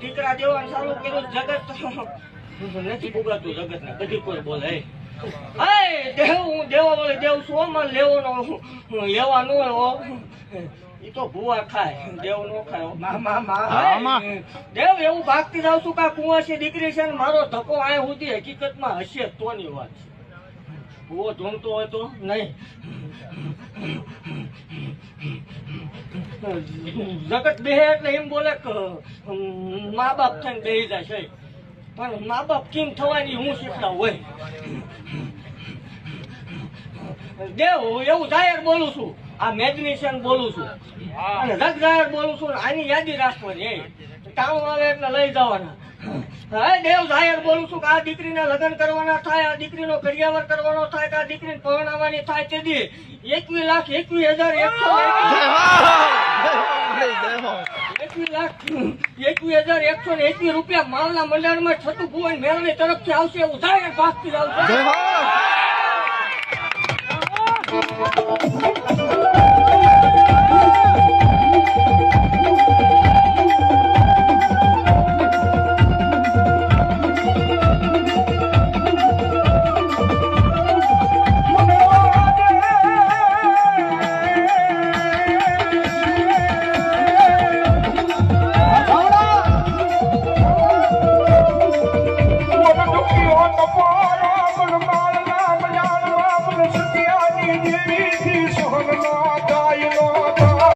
દીકરા દેવાનું ચાલુ કર્યું જગત નથી ભોગાતું જગત ને બધી કોઈ બોલે. દેવ હું દેવા બોલે દેવ શું માં લેવાનો? લેવા નો એ તો ભૂવા ખાય દેવ નો ખાય. દેવ એવું ભાગતી જાવ છું કા આ કુંવાસી દીકરી છે ને મારો ધક્કો આ સુધી હકીકતમાં હશે તોની વાત છે. ભૂવો ધૂમતો હોય તો? નહીં. જગત બેહે એટલે એમ બોલે કે મા બાપ થઈને બેહી જાય છે. પણ મા બાપ કેમ થવાની હું શીખડા હોય દેવ એવું જાહેર બોલું છું. આ મેગ્નિશિયન બોલું છું. અને રગ જાહેર બોલું છું આની યાદી રાખવાની ટાણું આવે એટલે લઈ જવાના. હા દેવ જાહેર બોલું છું કે આ દીકરીના લગ્ન કરવાના થાય આ દીકરીનો કરિયાવર કરવાનો થાય કે આ દીકરીને પરણાવવાની થાય તેથી એકવીસ લાખ એકવીસ હજાર એકસો લાખ હજાર એકસો ને એકવીસ રૂપિયા માલના મંડળમાં છતું ભુવન મેળાની તરફથી આવશે. એવું જાહેર ભાગથી આવશે.